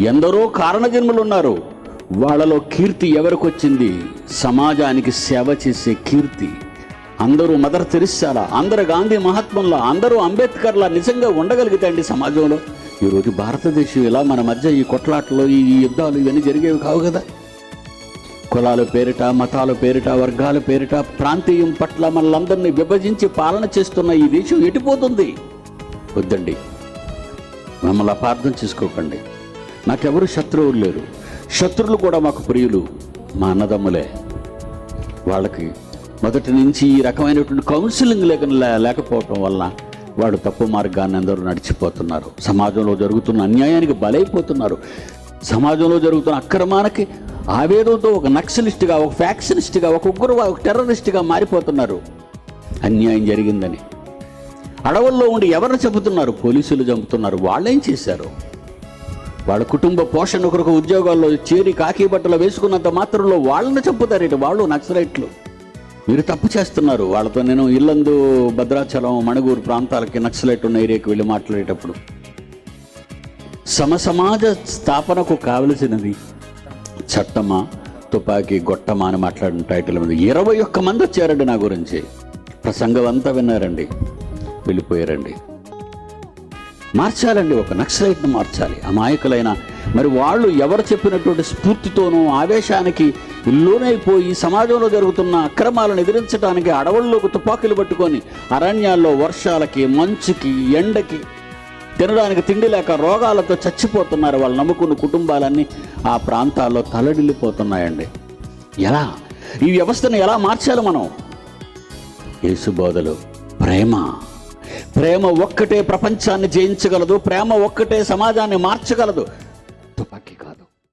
ఎందరో కారణజన్ములు ఉన్నారు వాళ్ళలో కీర్తి ఎవరికి వచ్చింది సమాజానికి సేవ చేసే కీర్తి. అందరూ మదర్ తెరిస్సాలా? అందరు గాంధీ మహాత్ముల్లా? అందరూ అంబేద్కర్లా? నిజంగా ఉండగలిగితే అండి సమాజంలో? ఈరోజు భారతదేశం ఇలా మన మధ్య ఈ కొట్లాటలు ఈ యుద్ధాలు ఇవన్నీ జరిగేవి కావు కదా. కులాల పేరిట మతాల పేరిట వర్గాల పేరిట ప్రాంతీయం పట్ల మనలందరినీ విభజించి పాలన చేస్తున్న ఈ దేశం ఎటుపోతుంది? వద్దండి. మమ్మల్ని అపార్థం చేసుకోకండి. నాకెవరు శత్రువులు లేరు. శత్రువులు కూడా మాకు ప్రియులు మా అన్నదమ్ములే. వాళ్ళకి మొదటి నుంచి ఈ రకమైనటువంటి కౌన్సిలింగ్ లేక లేకపోవటం వల్ల వాడు తప్పు మార్గాన్ని అందరూ నడిచిపోతున్నారు. సమాజంలో జరుగుతున్న అన్యాయానికి బలైపోతున్నారు. సమాజంలో జరుగుతున్న అక్రమానికి ఆవేదంతో ఒక నక్సలిస్ట్గా ఒక ఫ్యాక్షనిస్ట్గా ఒక ఉగ్ర ఒక టెర్రరిస్ట్గా మారిపోతున్నారు. అన్యాయం జరిగిందని. అడవుల్లో ఉండి ఎవరిని చంపుతున్నారు? పోలీసులు చంపుతున్నారు. వాళ్ళేం చేశారు? వాళ్ళ కుటుంబ పోషణ కొరకు ఉద్యోగాల్లో చేరి కాకి బట్టలు వేసుకున్నంత మాత్రంలో వాళ్ళని చంపుతారేటి? వాళ్ళు నక్సలైట్లు. మీరు తప్పు చేస్తున్నారు. వాళ్ళతో నేను ఇల్లందు భద్రాచలం మణుగూరు ప్రాంతాలకి నక్సలైట్ ఉన్న ఏరియాకి వెళ్ళి మాట్లాడేటప్పుడు. సమసమాజ స్థాపనకు కావలసినది చట్టమా తుపాకీ గొట్టమా అని మాట్లాడిన టైటిల్ మీద ఇరవై ఒక్క మంది వచ్చారండి నా గురించి. ప్రసంగం అంతా విన్నారండి. వెళ్ళిపోయారండి. మార్చాలండి ఒక నక్సలైట్ను మార్చాలి. అమాయకులైన మరి వాళ్ళు ఎవరు చెప్పినటువంటి స్ఫూర్తితోనూ ఆవేశానికి లోనైపోయి సమాజంలో జరుగుతున్న అక్రమాలను ఎదిరించడానికి అడవుల్లోకి తుపాకులు పట్టుకొని అరణ్యాల్లో వర్షాలకి మంచుకి ఎండకి తినడానికి తిండి లేక రోగాలతో చచ్చిపోతున్నారు వాళ్ళు నమ్ముకున్న కుటుంబాలన్నీ ఆ ప్రాంతాల్లో తలడిల్లిపోతున్నాయండి. ఎలా? ఈ వ్యవస్థను ఎలా మార్చాలి మనం? యేసు బోధలు ప్రేమ. ప్రేమ ఒక్కటే ప్రపంచాన్ని జయించగలదు ప్రేమ ఒక్కటే సమాజాన్ని మార్చగలదు.